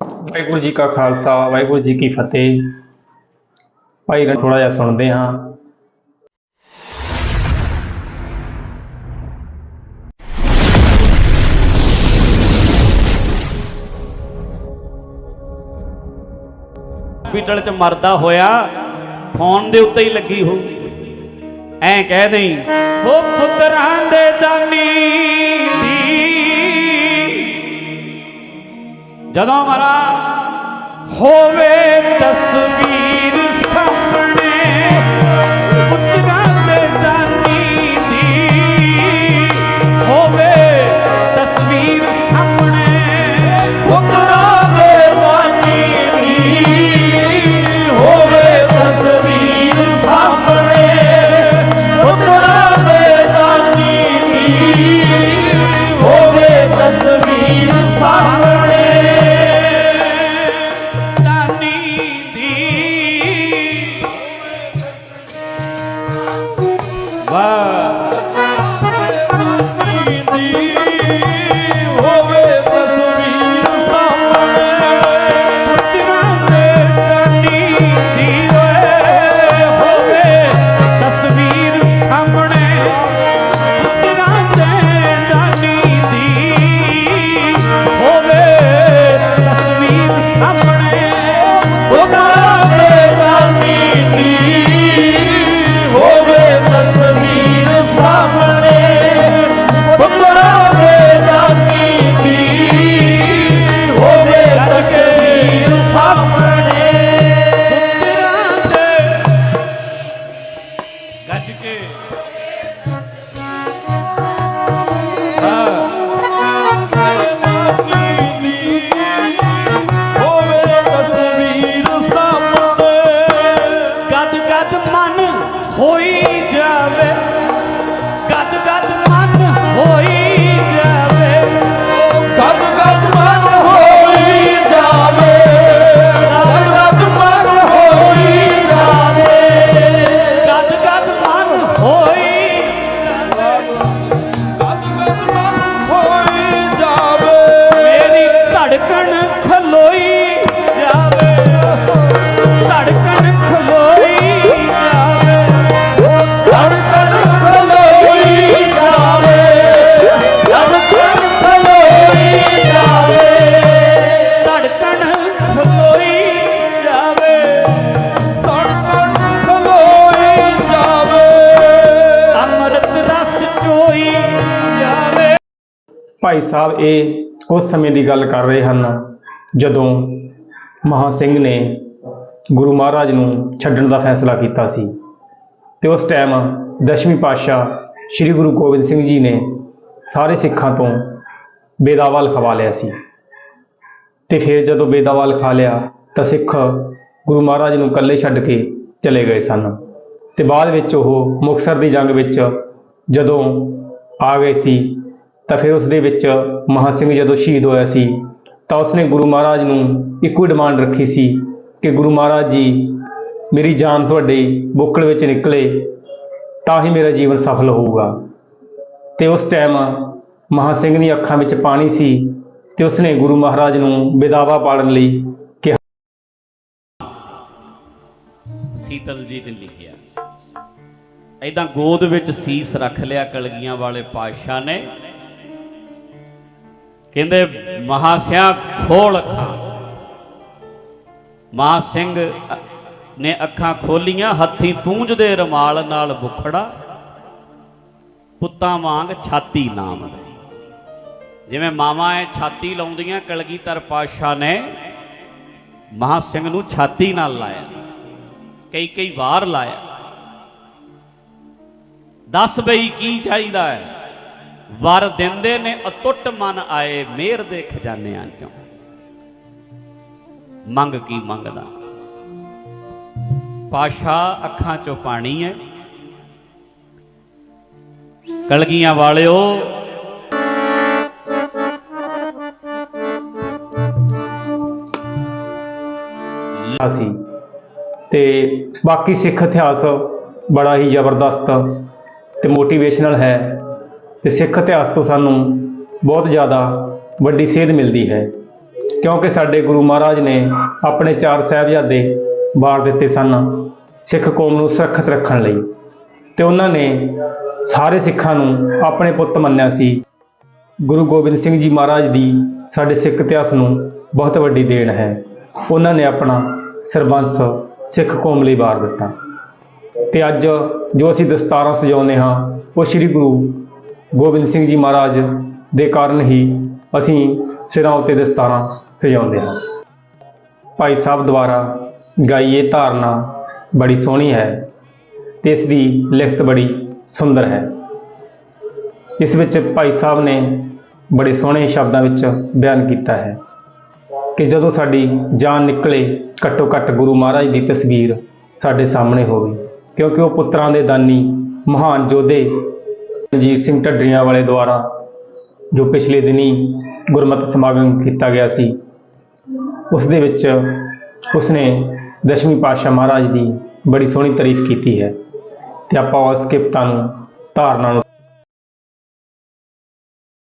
ਵਾਹਿਗੁਰੂ ਜੀ ਕਾ ਖਾਲਸਾ, ਵਾਹਿਗੁਰੂ ਜੀ ਕੀ ਫਤਿਹ। ਭਾਈ ਥੋੜਾ ਜਿਹਾ ਸੁਣਦੇ ਹਾਂ। ਹਸਪੀਟਲ 'ਚ ਮਰਦਾ ਹੋਇਆ, ਫੋਨ ਦੇ ਉੱਤੇ ਹੀ ਲੱਗੀ ਹੋਊਗੀ। ਐਂ ਕਹਿ ਦੇਈ ਹੋ ਪੁੱਤਰਾਂ ਦੇ ਦਾਨੀ ਜਦੋਂ ਮਰਾ ਹੋਵੇ ਤਸਵੀਰ ਭਾਈ ਸਾਹਿਬ, ਇਹ ਉਸ ਸਮੇਂ ਦੀ ਗੱਲ ਕਰ ਰਹੇ ਹਨ ਜਦੋਂ ਮਹਾ ਸਿੰਘ ਨੇ ਗੁਰੂ ਮਹਾਰਾਜ ਨੂੰ ਛੱਡਣ ਦਾ ਫੈਸਲਾ ਕੀਤਾ ਸੀ ਤੇ ਉਸ ਟਾਈਮ ਦਸ਼ਮੀ ਪਾਤਸ਼ਾਹ ਸ੍ਰੀ ਗੁਰੂ ਗੋਬਿੰਦ ਸਿੰਘ ਜੀ ਨੇ ਸਾਰੇ ਸਿੱਖਾਂ ਤੋਂ ਬੇਦਾਵਾ ਲਿਖਵਾ ਲਿਆ ਸੀ ਤੇ ਫਿਰ ਜਦੋਂ ਬੇਦਾਵਾ ਲਿਖਾ ਲਿਆ ਤਾਂ ਸਿੱਖ ਗੁਰੂ ਮਹਾਰਾਜ ਨੂੰ ਇਕੱਲੇ ਛੱਡ ਕੇ ਚਲੇ ਗਏ ਸਨ ਤੇ ਬਾਅਦ ਵਿੱਚ ਉਹ ਮੁਕਤਸਰ ਦੀ ਜੰਗ ਵਿੱਚ ਜਦੋਂ ਆ ਗਏ ਸੀ ਤਾਂ ਫਿਰ ਉਸ ਦੇ ਵਿੱਚ ਮਹਾਂ ਸਿੰਘ ਜਦੋਂ ਸ਼ਹੀਦ ਹੋਇਆ ਸੀ, ਤਾਂ ਉਸਨੇ ਗੁਰੂ ਮਹਾਰਾਜ ਨੂੰ ਇੱਕੋ ਹੀ ਡਿਮਾਂਡ ਰੱਖੀ ਸੀ ਕਿ ਗੁਰੂ ਮਹਾਰਾਜ ਜੀ, ਮੇਰੀ ਜਾਨ ਤੁਹਾਡੇ ਬੁੱਕਲ ਵਿੱਚ ਨਿਕਲੇ, ਤਾਂ ਹੀ ਮੇਰਾ ਜੀਵਨ ਸਫਲ ਹੋਊਗਾ। ਤੇ ਉਸ ਟਾਈਮ ਮਹਾ ਸਿੰਘ ਦੀਆਂ ਅੱਖਾਂ ਵਿੱਚ ਪਾਣੀ ਸੀ ਤੇ ਉਸਨੇ ਗੁਰੂ ਮਹਾਰਾਜ ਨੂੰ ਵਿਦਾਵਾ ਪਾੜਨ ਲਈ ਕਿਹਾ। ਸੀਤਲ ਜੀ ਨੇ ਲਿਖਿਆ ਐਦਾਂ ਗੋਦ ਵਿੱਚ ਸੀਸ ਰੱਖ ਲਿਆ ਕਲਗੀਆਂ ਵਾਲੇ ਪਾਤਸ਼ਾਹ ਨੇ ਕਹਿੰਦੇ, ਮਹਾਸਿਆ ਖੋਲ ਅੱਖਾਂ। ਮਹਾ ਸਿੰਘ ਨੇ ਅੱਖਾਂ ਖੋਲੀਆਂ, ਹੱਥੀਂ ਪੂੰਝਦੇ ਰਮਾਲ ਨਾਲ ਬੁਖੜਾ। ਪੁੱਤਾਂ ਵਾਂਗ ਛਾਤੀ ਨਾਮ ਜਿਵੇਂ ਮਾਵਾਂ ਐ ਛਾਤੀ ਲਾਉਂਦੀਆਂ, ਕਲਗੀਧਰ ਪਾਤਸ਼ਾਹ ਨੇ ਮਹਾ ਸਿੰਘ ਨੂੰ ਛਾਤੀ ਨਾਲ ਲਾਇਆ। ਕਈ ਕਈ ਵਾਰ ਲਾਇਆ। ਦੱਸ ਬਈ ਕੀ ਚਾਹੀਦਾ ਹੈ? ਵਰ ਦਿੰਦੇ ਨੇ ਅਤੁੱਟ ਮਨ ਆਏ ਮਿਹਰ ਦੇ ਖਜ਼ਾਨਿਆਂ ਚੋਂ। ਮੰਗ ਕੀ ਮੰਗਦਾ? ਪਾਸ਼ਾ ਅੱਖਾਂ ਚੋਂ ਪਾਣੀ ਹੈ। ਕਲਗੀਆਂ ਵਾਲਿਓ ਸੀ ਤੇ ਬਾਕੀ ਸਿੱਖ ਇਤਿਹਾਸ ਬੜਾ ਹੀ ਜ਼ਬਰਦਸਤ ਤੇ ਮੋਟੀਵੇਸ਼ਨਲ ਹੈ। ਤੇ ਸਿੱਖ ਇਤਿਹਾਸ ਤੋਂ ਸਾਨੂੰ ਬਹੁਤ ਜ਼ਿਆਦਾ ਵੱਡੀ ਸੇਧ ਮਿਲਦੀ ਹੈ। ਕਿਉਂਕਿ ਸਾਡੇ ਗੁਰੂ ਮਹਾਰਾਜ ਨੇ ਆਪਣੇ ਚਾਰ ਸਾਹਿਬਜ਼ਾਦੇ ਵਾਰ ਦਿੱਤੇ ਸਨ ਸਿੱਖ ਕੌਮ ਨੂੰ ਸੁਰੱਖਿਅਤ ਰੱਖਣ ਲਈ। ਤੇ ਉਹਨਾਂ ਨੇ ਸਾਰੇ ਸਿੱਖਾਂ ਨੂੰ ਆਪਣੇ ਪੁੱਤ ਮੰਨਿਆ ਸੀ। ਗੁਰੂ ਗੋਬਿੰਦ ਸਿੰਘ ਜੀ ਮਹਾਰਾਜ ਦੀ ਸਾਡੇ ਸਿੱਖ ਇਤਿਹਾਸ ਨੂੰ ਬਹੁਤ ਵੱਡੀ ਦੇਣ ਹੈ। ਉਹਨਾਂ ਨੇ ਆਪਣਾ ਸਰਬੰਸ ਸਿੱਖ ਕੌਮ ਲਈ ਵਾਰ ਦਿੱਤਾ। ਤੇ ਅੱਜ ਜੋ ਅਸੀਂ ਦਸਤਾਰਾਂ ਸਜਾਉਂਦੇ ਹਾਂ, ਉਹ ਸ੍ਰੀ ਗੁਰੂ ਗੋਬਿੰਦ ਸਿੰਘ ਜੀ ਮਹਾਰਾਜ ਦੇ ਕਾਰਨ ਹੀ ਅਸੀਂ ਸਿਰਾਂ ਉੱਤੇ ਦਸਤਾਰਾਂ ਸਜਾਉਂਦੇ ਹਾਂ। ਭਾਈ ਸਾਹਿਬ ਦੁਆਰਾ ਗਾਈ ਇਹ ਧਾਰਨਾ ਬੜੀ ਸੋਹਣੀ ਹੈ ਤੇ ਇਸ ਦੀ ਲਿਖਤ ਬੜੀ ਸੁੰਦਰ ਹੈ। ਇਸ ਵਿੱਚ ਭਾਈ ਸਾਹਿਬ ਨੇ ਬੜੇ ਸੋਹਣੇ ਸ਼ਬਦਾਂ ਵਿੱਚ ਬਿਆਨ ਕੀਤਾ ਹੈ ਕਿ ਜਦੋਂ ਸਾਡੀ ਜਾਨ ਨਿਕਲੇ ਘੱਟੋ ਘੱਟ ਗੁਰੂ ਮਹਾਰਾਜ ਦੀ ਤਸਵੀਰ ਸਾਡੇ ਸਾਹਮਣੇ ਹੋਵੇ, ਕਿਉਂਕਿ ਉਹ ਪੁੱਤਰਾਂ ਦੇ ਦਾਨੀ ਮਹਾਨ ਯੋਧੇ ਰਣਜੀਤ ਸਿੰਘ ਢੱਡਰੀਆਂ ਵਾਲੇ ਦੁਆਰਾ ਜੋ ਪਿਛਲੇ ਦਿਨੀ ਗੁਰਮਤਿ ਸਮਾਗਮ ਕੀਤਾ ਗਿਆ ਸੀ, ਉਸ ਦੇ ਵਿੱਚ ਉਸਨੇ ਦਸ਼ਮੀ ਪਾਤਸ਼ਾਹ ਮਹਾਰਾਜ ਦੀ ਬੜੀ ਸੋਹਣੀ ਤਾਰੀਫ ਕੀਤੀ ਹੈ ਤੇ ਆਪਾਂ ਉਸ ਕਿਪਤਾਂ ਨੂੰ ਧਾਰਨਾ ਨੂੰ